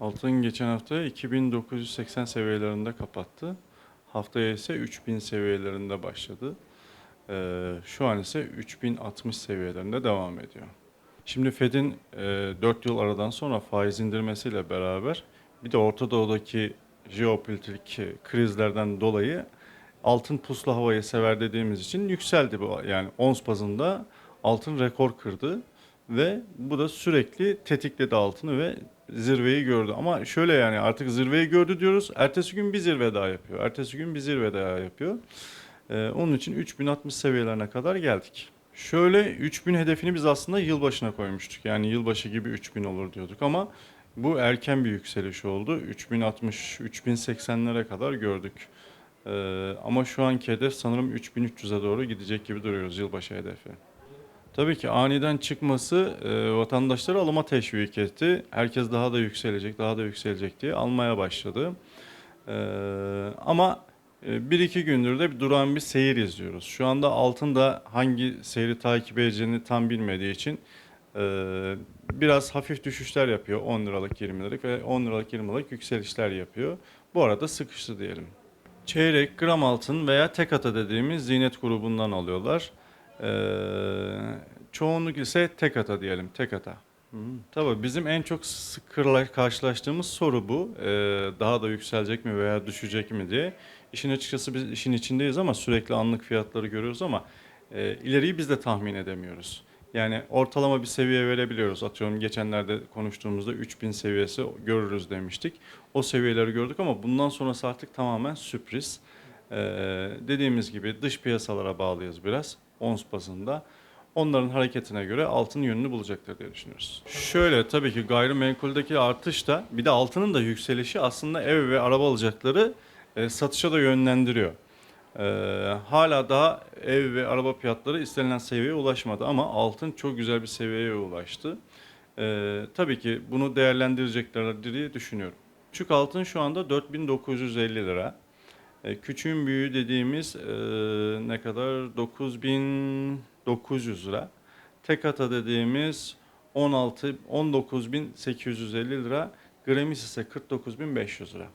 Altın geçen hafta 2980 seviyelerinde kapattı. Haftaya ise 3000 seviyelerinde başladı. Ee, şu an ise 3060 seviyelerinde devam ediyor. Şimdi Fed'in e, 4 yıl aradan sonra faiz indirmesiyle beraber bir de Orta Doğu'daki jeopolitik krizlerden dolayı altın puslu havayı sever dediğimiz için yükseldi bu. Yani ons bazında altın rekor kırdı ve bu da sürekli tetikledi altını ve zirveyi gördü. Ama şöyle yani artık zirveyi gördü diyoruz. Ertesi gün bir zirve daha yapıyor. Ertesi gün bir zirve daha yapıyor. Ee, onun için 3060 seviyelerine kadar geldik. Şöyle 3000 hedefini biz aslında yılbaşına koymuştuk. Yani yılbaşı gibi 3000 olur diyorduk ama bu erken bir yükseliş oldu. 3060, 3080'lere kadar gördük. Ee, ama şu anki hedef sanırım 3300'e doğru gidecek gibi duruyoruz yılbaşı hedefi. Tabii ki aniden çıkması e, vatandaşları alıma teşvik etti. Herkes daha da yükselecek, daha da yükselecek diye almaya başladı. Ee, ama e, bir iki gündür de bir duran bir seyir izliyoruz. Şu anda altın da hangi seyri takip edeceğini tam bilmediği için e, biraz hafif düşüşler yapıyor 10 liralık 20 liralık ve 10 liralık 20 liralık yükselişler yapıyor. Bu arada sıkıştı diyelim. Çeyrek, gram altın veya tek ata dediğimiz zinet grubundan alıyorlar. Ee, çoğunluk ise tek ata diyelim, tek ata. Tabii bizim en çok sık kırla- karşılaştığımız soru bu. Ee, daha da yükselecek mi veya düşecek mi diye. İşin açıkçası biz işin içindeyiz ama sürekli anlık fiyatları görüyoruz ama e, ileriyi biz de tahmin edemiyoruz. Yani ortalama bir seviye verebiliyoruz. Atıyorum geçenlerde konuştuğumuzda 3000 seviyesi görürüz demiştik. O seviyeleri gördük ama bundan sonrası artık tamamen sürpriz. Ee, dediğimiz gibi dış piyasalara bağlıyız biraz ons bazında. Onların hareketine göre altın yönünü bulacaktır diye düşünüyoruz. Şöyle tabii ki gayrimenkuldeki artış da bir de altının da yükselişi aslında ev ve araba alacakları e, satışa da yönlendiriyor. Ee, hala daha ev ve araba fiyatları istenilen seviyeye ulaşmadı ama altın çok güzel bir seviyeye ulaştı. Ee, tabii ki bunu değerlendirecekler diye düşünüyorum. Küçük altın şu anda 4950 lira. E, küçüğün büyüğü dediğimiz e, ne kadar? 9900 lira. Tek ata dediğimiz 16 19850 lira. Gramis ise 49500 lira.